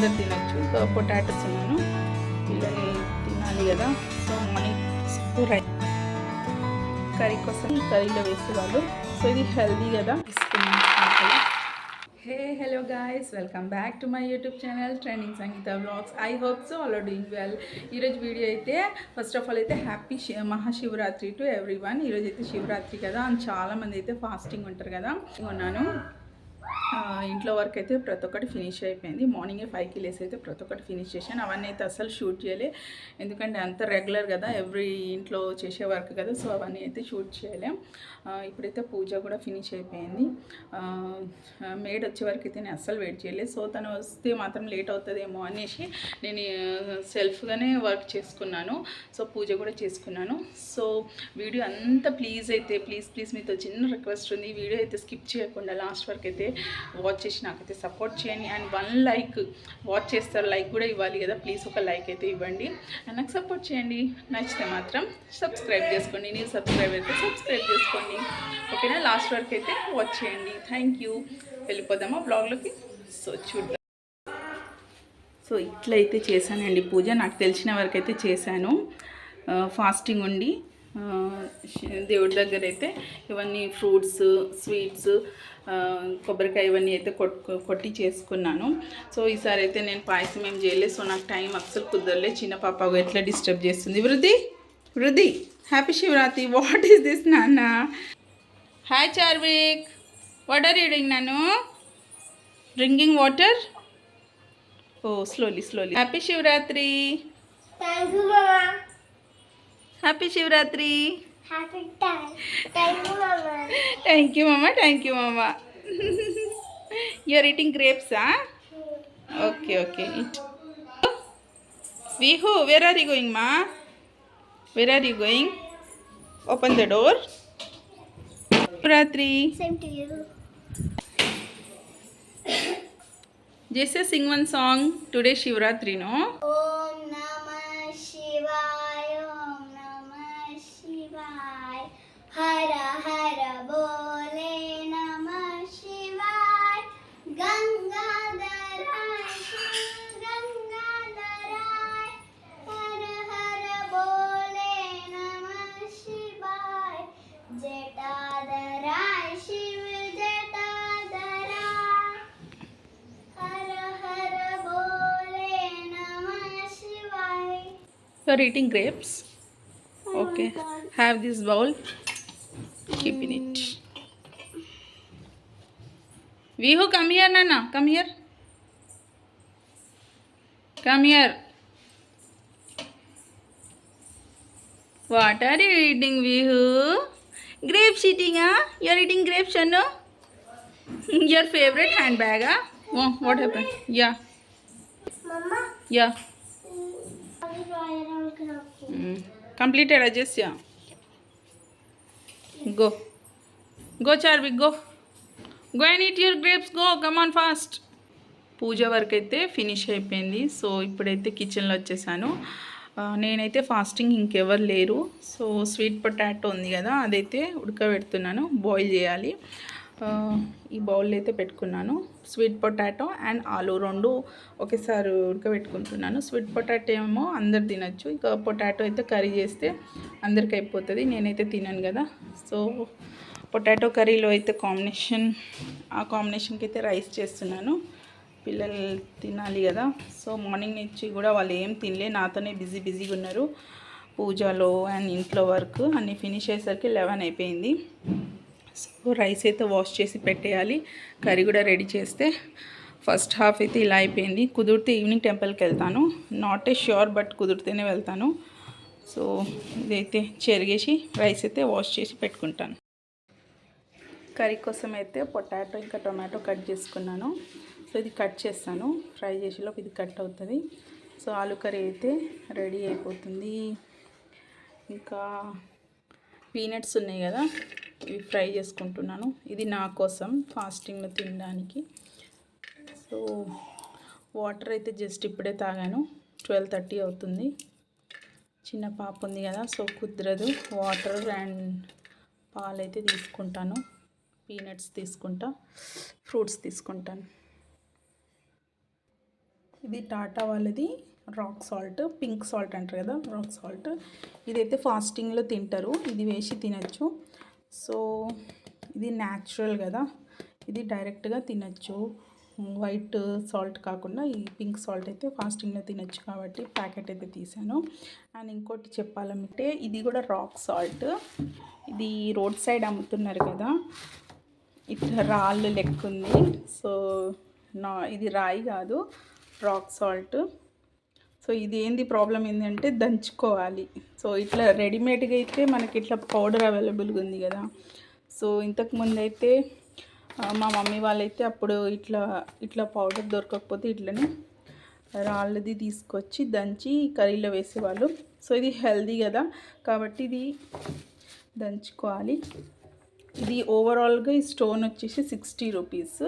అందరు తినొచ్చు. ఇంకా పొటాటోస్ ఉన్నాను. పిల్లలు తినాలి కదా. సో మార్నింగ్ రై కర్రీ కోసం కర్రీలో వేసేవాళ్ళు. సో ఇది హెల్దీ కదా. Hey hello guys. Welcome back to my YouTube channel trending Sangeetha blogs I hope so all doing well. ఈరోజు వీడియో అయితే ఫస్ట్ ఆఫ్ ఆల్ అయితే happy Mahashivratri to everyone ఈరోజు అయితే శివరాత్రి కదా. అండ్ చాలామంది అయితే ఫాస్టింగ్ ఉంటారు కదా. ఉన్నాను. ఇంట్లో వర్క్ అయితే ప్రతి ఒక్కటి ఫినిష్ అయిపోయింది. మార్నింగే ఫైవ్కి లేసి అయితే ప్రతి ఒక్కటి ఫినిష్ చేశాను. అవన్నీ అయితే అసలు షూట్ చేయలే. ఎందుకంటే అంత రెగ్యులర్ కదా ఎవ్రీ ఇంట్లో చేసే వర్క్ కదా సో అవన్నీ అయితే షూట్ చేయలేం. ఇప్పుడైతే పూజ కూడా ఫినిష్ అయిపోయింది. మేడ్ వచ్చే వరకు అయితే నేను అస్సలు వెయిట్ చేయలేదు సో తను వస్తే మాత్రం లేట్ అవుతుందేమో అనేసి నేను సెల్ఫ్గానే వర్క్ చేసుకున్నాను. సో పూజ కూడా చేసుకున్నాను. సో వీడియో అంత ప్లీజ్ అయితే ప్లీజ్ ప్లీజ్ మీతో చిన్న రిక్వెస్ట్ ఉంది. వీడియో అయితే స్కిప్ చేయకుండా లాస్ట్ వరకు అయితే వాచ్ చేసి నాకైతే సపోర్ట్ చేయండి. అండ్ వన్ లైక్ వాచ్ చేస్తారు. లైక్ కూడా ఇవ్వాలి కదా. ప్లీజ్ ఒక లైక్ అయితే ఇవ్వండి. అండ్ నాకు సపోర్ట్ చేయండి. నచ్చితే మాత్రం సబ్స్క్రైబ్ చేసుకోండి. నేను సబ్స్క్రైబ్ అయితే సబ్స్క్రైబ్ చేసుకోండి. ఓకేనా లాస్ట్ వరకు అయితే వాచ్ చేయండి. థ్యాంక్ యూ వెళ్ళిపోదామా బ్లాగ్లోకి సో చూద్దాం. సో ఇట్లయితే చేశానండి. పూజ నాకు తెలిసిన వరకు అయితే చేశాను uh, ఫాస్టింగ్ ఉండి. దేవుడి దగ్గర అయితే ఇవన్నీ ఫ్రూట్స్ స్వీట్స్ కొబ్బరికాయ ఇవన్నీ అయితే కొట్టు కొట్టి చేసుకున్నాను. సో ఈసారి అయితే నేను పాయసం ఏం చేయలేదు సో నాకు టైం అస్సలు కుదరలే. చిన్న పాప ఎట్లా డిస్టర్బ్ చేస్తుంది. Vriddhi Vriddhi happy Shivaratri. What is this నాన్న? Hi Charvik what are reading నాను drinking water oh slowly slowly happy Shivaratri. Thank you, Mama. Happy Shivaratri Happy time. Thank you, Mama. Thank you మామ thank you మామ you are eating గ్రేప్సా okay okay it విహు where are you going మా where are you going open the door Shivaratri You are eating grapes? Oh okay. Have this bowl. Keep in it. Vihu, come here, Nana. Come here. Come here. What are you eating, Vihu? Grapes eating, huh? You are eating grapes, Anu? Your favorite handbag, huh? Oh, what happened? Yeah. Mama. Yeah. Completed Mm. Go. Go Go. Go. Go and eat your grapes go come on fast పూజ వరకు అయితే finish అయిపోయింది. So ఇప్పుడైతే కిచెన్లో వచ్చేసాను. నేనైతే fasting ఇంకెవరు లేరు. So sweet potato ఉంది కదా అదైతే ఉడకబెడుతున్నాను. బాయిల్ చేయాలి. ఈ బౌల్ అయితే పెట్టుకున్నాను. స్వీట్ పొటాటో అండ్ ఆలు రెండు ఒకేసారి ఉడకబెట్టుకుంటున్నాను. స్వీట్ పొటాటో ఏమో అందరు తినచ్చు. ఇంకా పొటాటో అయితే కర్రీ చేస్తే అందరికి అయిపోతుంది. నేనైతే తినను కదా. సో పొటాటో కర్రీలో అయితే కాంబినేషన్ ఆ కాంబినేషన్కి అయితే రైస్ చేస్తున్నాను. పిల్లలు తినాలి కదా. సో మార్నింగ్ నుంచి కూడా వాళ్ళు ఏం తినలే. నాతోనే బిజీ బిజీగా ఉన్నారు. పూజలో అండ్ ఇంట్లో వర్క్ అన్నీ ఫినిష్ అయ్యేసరికి లెవెన్ అయిపోయింది. సో రైస్ అయితే వాష్ చేసి పెట్టేయాలి. కర్రీ కూడా రెడీ చేస్తే ఫస్ట్ హాఫ్ అయితే ఇలా అయిపోయింది. కుదిరితే ఈవినింగ్ టెంపుల్కి వెళ్తాను. నాట్ ఏ ష్యూర్ బట్ కుదిరితేనే వెళ్తాను. సో ఇదైతే చెరిగేసి రైస్ అయితే వాష్ చేసి పెట్టుకుంటాను. కర్రీ కోసం అయితే పొటాటో ఇంకా టొమాటో కట్ చేసుకున్నాను. సో ఇది కట్ చేస్తాను. ఫ్రై చేసేలోపు ఇది కట్ అవుతుంది. సో ఆలు కర్రీ అయితే రెడీ అయిపోతుంది. ఇంకా పీనట్స్ ఉన్నాయి కదా. ఇవి ఫ్రై చేసుకుంటున్నాను. ఇది నా కోసం ఫాస్టింగ్లో తినడానికి. సో వాటర్ అయితే జస్ట్ ఇప్పుడే తాగాను. ట్వెల్వ్ థర్టీ అవుతుంది. చిన్న పాప ఉంది కదా సో కుదరదు. వాటర్ అండ్ పాలైతే తీసుకుంటాను. పీనట్స్ తీసుకుంటా ఫ్రూట్స్ తీసుకుంటాను. ఇది టాటా వాళ్ళది రాక్ సాల్ట్ పింక్ సాల్ట్ అంటారు కదా రాక్ సాల్ట్. ఇదైతే ఫాస్టింగ్లో తింటారు. ఇది వేసి తినచ్చు. సో ఇది న్యాచురల్ కదా. ఇది డైరెక్ట్గా తినచ్చు. వైట్ సాల్ట్ కాకుండా ఈ పింక్ సాల్ట్ అయితే ఫాస్టింగ్లో తినచ్చు కాబట్టి ప్యాకెట్ అయితే తీసాను. అండ్ ఇంకోటి చెప్పాలంటే ఇది కూడా రాక్ సాల్ట్ ఇది రోడ్ సైడ్ అమ్ముతున్నారు కదా. ఇట్లా రాళ్ళు లెక్క ఉంది. సో నా ఇది రాయి కాదు రాక్ సాల్ట్ సో ఇది ఏంది ప్రాబ్లం ఏంటంటే దంచుకోవాలి. సో ఇట్లా రెడీమేడ్గా అయితే మనకి ఇట్లా పౌడర్ అవైలబుల్గా ఉంది కదా. సో ఇంతకుముందు అయితే మా మమ్మీ వాళ్ళైతే అప్పుడు ఇట్లా ఇట్లా పౌడర్ దొరకకపోతే ఇట్లనే రాళ్ళది తీసుకొచ్చి దంచి కర్రీలో వేసేవాళ్ళు. సో ఇది హెల్దీ కదా. కాబట్టి ఇది దంచుకోవాలి. ఇది ఓవరాల్గా ఈ స్టోన్ వచ్చేసి సిక్స్టీ రూపీస్.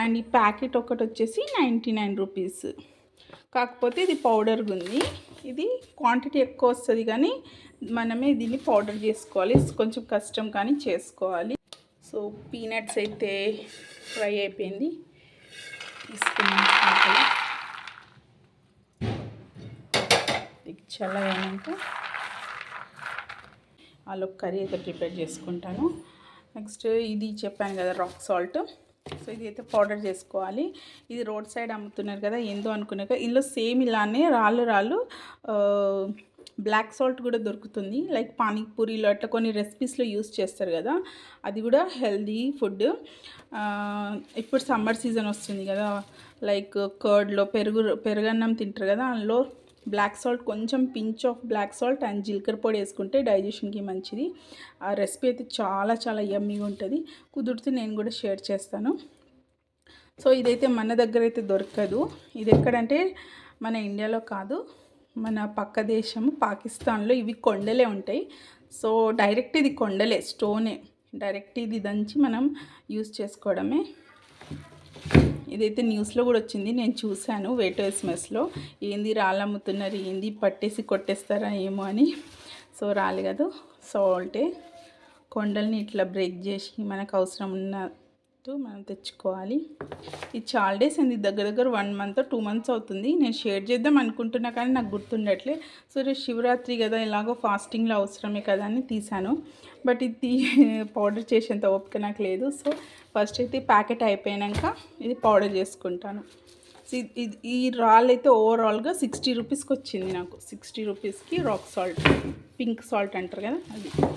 అండ్ ఈ ప్యాకెట్ ఒకటి వచ్చేసి నైంటీ నైన్ రూపీస్. కాకపోతే ఇది పౌడర్గా ఉంది. ఇది క్వాంటిటీ ఎక్కువ వస్తుంది కానీ మనమే దీన్ని పౌడర్ చేసుకోవాలి. కొంచెం కష్టం కానీ చేసుకోవాలి. సో పీనట్స్ అయితే ఫ్రై అయిపోయింది. తీసుకున్నాం ఆకలి. ఇది చల్లగైనాక ఆలు కర్రీ అయితే ప్రిపేర్ చేసుకుంటాను. నెక్స్ట్ ఇది చెప్పాను కదా రాక్ సాల్ట్ సో ఇది అయితే పౌడర్ చేసుకోవాలి. ఇది రోడ్ సైడ్ అమ్ముతున్నారు కదా ఏందో అనుకున్నాక ఇందులో సేమ్ ఇలానే రాళ్ళు రాళ్ళు బ్లాక్ సాల్ట్ కూడా దొరుకుతుంది. లైక్ పానీపూరిలో అట్లా కొన్ని రెసిపీస్లో యూస్ చేస్తారు కదా అది కూడా హెల్దీ ఫుడ్ ఇప్పుడు సమ్మర్ సీజన్ వస్తుంది కదా లైక్ కర్డ్లో పెరుగు పెరుగన్నం తింటారు కదా అందులో బ్లాక్ సాల్ట్ కొంచెం pinch of black salt and జీలకర్ర పొడి వేసుకుంటే డైజెషన్కి మంచిది. ఆ రెసిపీ అయితే చాలా చాలా యమ్మీగా ఉంటుంది. కుదిరితే నేను కూడా షేర్ చేస్తాను. సో ఇదైతే మన దగ్గర అయితే దొరకదు. ఇది ఎక్కడంటే మన ఇండియాలో కాదు మన పక్క దేశం పాకిస్తాన్లో ఇవి కొండలే ఉంటాయి. సో డైరెక్ట్ ఇది కొండలే స్టోనే. డైరెక్ట్ ఇది దంచి మనం యూస్ చేసుకోవడమే. ఇదైతే న్యూస్లో కూడా వచ్చింది. నేను చూశాను వేటర్స్ మెస్లో. ఏంది రాళ్ళు అమ్ముతున్నారు? ఏంది పట్టేసి కొట్టేస్తారా ఏమో అని. సో రాలి కాదు. సాల్టే. కొండల్ని ఇట్లా బ్రేక్ చేసి మనకు అవసరం ఉన్నట్టు మనం తెచ్చుకోవాలి. ఇది చాలా డేస్ అయింది దగ్గర దగ్గర వన్ మంత్ టూ మంత్స్ అవుతుంది. నేను షేర్ చేద్దాం అనుకుంటున్నా కానీ నాకు గుర్తుండట్లే. సో రేపు శివరాత్రి కదా ఎలాగో ఫాస్టింగ్లో అవసరమే కదా అని తీసాను బట్ ఇది పౌడర్ చేసేంత ఓపిక నాకు లేదు. సో ఫస్ట్ అయితే ప్యాకెట్ అయిపోయాక ఇది పౌడర్ చేసుకుంటాను. ఇది- ఈ రాల్ అయితే ఓవరాల్గా సిక్స్టీ రూపీస్కి వచ్చింది నాకు. సిక్స్టీ రూపీస్కి రాక్ సాల్ట్ పింక్ సాల్ట్ అంటారు కదా అది.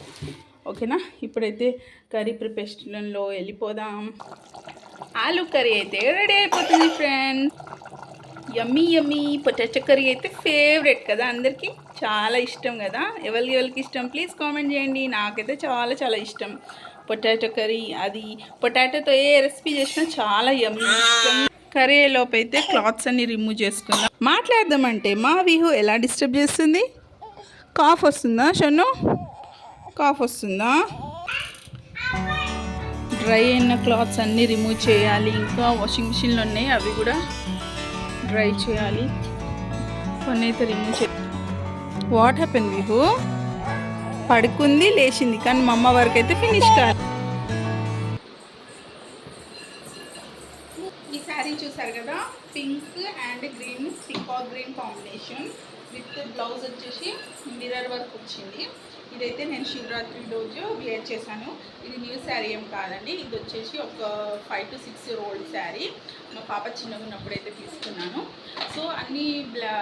ఓకేనా? ఇప్పుడైతే కర్రీ ప్రిపరేషన్లో వెళ్ళిపోదాం. ఆలు కర్రీ అయితే రెడీ అయిపోతుంది friend yummy yummy potato curry అయితే ఫేవరెట్ కదా అందరికీ. చాలా ఇష్టం కదా. ఎవరికి ఎవరికి ఇష్టం? ప్లీజ్ కామెంట్ చేయండి. నాకైతే చాలా చాలా ఇష్టం. పొటాటో కర్రీ అది పొటాటోతో ఏ రెసిపీ చేసినా చాలా యమ్మీ కర్రీ లోపు అయితే క్లాత్స్ అన్ని రిమూవ్ చేసుకుందాం. మాట్లాడదామంటే మా విహు ఎలా డిస్టర్బ్ చేస్తుంది? కాఫ్ వస్తుందా షన్ను? కాఫ్ వస్తుందా? డ్రై అయిన క్లాత్స్ అన్నీ రిమూవ్ చేయాలి. ఇంకా వాషింగ్ మిషన్లు ఉన్నాయి అవి కూడా డ్రై చేయాలి. కొన్ని అయితే రిమూవ్ చే వాట్ హ్యాపెన్ విహు? పడుకుంది లేచింది. కానీ మా అమ్మ వరకు అయితే ఫినిష్ కాదు ఈ శారీ చూసారు కదా? Pink and green peacock green combination with blouse వచ్చేసి మిర్రర్ వర్క్ వచ్చింది. ఇదైతే నేను శివరాత్రి రోజు వేర్ చేశాను. ఇది న్యూ శారీ ఏం కాదండి. ఇది వచ్చేసి ఒక five to six year old sari మా పాప చిన్నగా ఉన్నప్పుడు అయితే తీసుకున్నాను. సో అన్ని బ్లా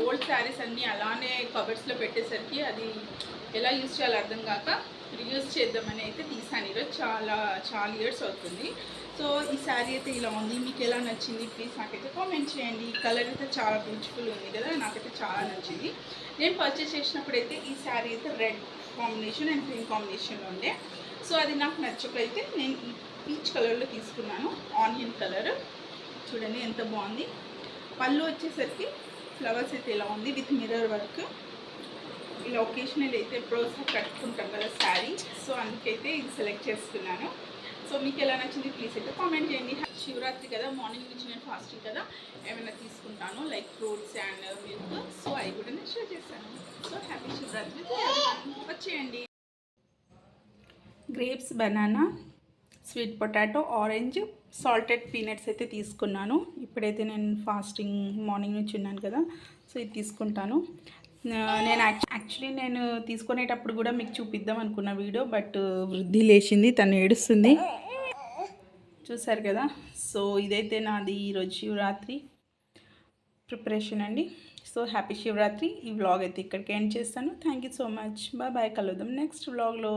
ఓల్డ్ శారీస్ అన్నీ అలానే కబర్స్లో పెట్టేసరికి అది ఎలా యూజ్ చేయాలో అర్థం కాక రియూస్ చేద్దామని అయితే తీసాను. ఈరోజు చాలా చాలా ఇయర్స్ అవుతుంది. సో ఈ శారీ అయితే ఇలా ఉంది. మీకు ఎలా నచ్చింది? ప్లీజ్ నాకైతే కామెంట్ చేయండి. ఈ కలర్ అయితే చాలా బ్యూటిఫుల్ ఉంది కదా. నాకైతే చాలా నచ్చింది. నేను పర్చేస్ చేసినప్పుడు అయితే ఈ శారీ అయితే రెడ్ కాంబినేషన్ అండ్ గ్రీన్ కాంబినేషన్లో ఉండే. సో అది నాకు నచ్చకైతే నేను ఈ పీచ్ కలర్లో తీసుకున్నాను. ఆనియన్ కలర్ చూడండి ఎంత బాగుంది. పళ్ళు వచ్చేసరికి ఫ్లవర్స్ అయితే ఇలా ఉంది విత్ మిర్రర్ వర్క్? ఇలా ఒకేషనల్ అయితే ఎప్పుడో కట్టుకుంటాం కదా శారీ. సో అందుకైతే ఇది సెలెక్ట్ చేస్తున్నాను. సో మీకు ఎలా నచ్చింది ప్లీజ్ అయితే కామెంట్ చేయండి. శివరాత్రి కదా మార్నింగ్ నుంచి నేను ఫాస్టింగ్ కదా ఏమైనా తీసుకుంటాను like fruits and milk so అవి కూడా నేను షేర్ చేశాను సో హ్యాపీ శివరాత్రి వచ్చేయండి. Grapes banana sweet potato orange salted peanuts అయితే తీసుకున్నాను. ఇప్పుడైతే నేను ఫాస్టింగ్ మార్నింగ్ నుంచి ఉన్నాను కదా సో ఇది తీసుకుంటాను. నేను యాక్చువల్లీ నేను తీసుకునేటప్పుడు కూడా మీకు చూపిద్దాం అనుకున్న వీడియో బట్ వృద్ధి లేచింది తను ఏడుస్తుంది. చూసారు కదా? సో ఇదైతే నాది ఈరోజు శివరాత్రి ప్రిపరేషన్ అండి. So happy Shivaratri. ఈ వ్లాగ్ అయితే ఇక్కడికి ఎండ్ చేస్తాను. Thank you so much. Bye bye. కలుద్దాం నెక్స్ట్ వ్లాగ్లో.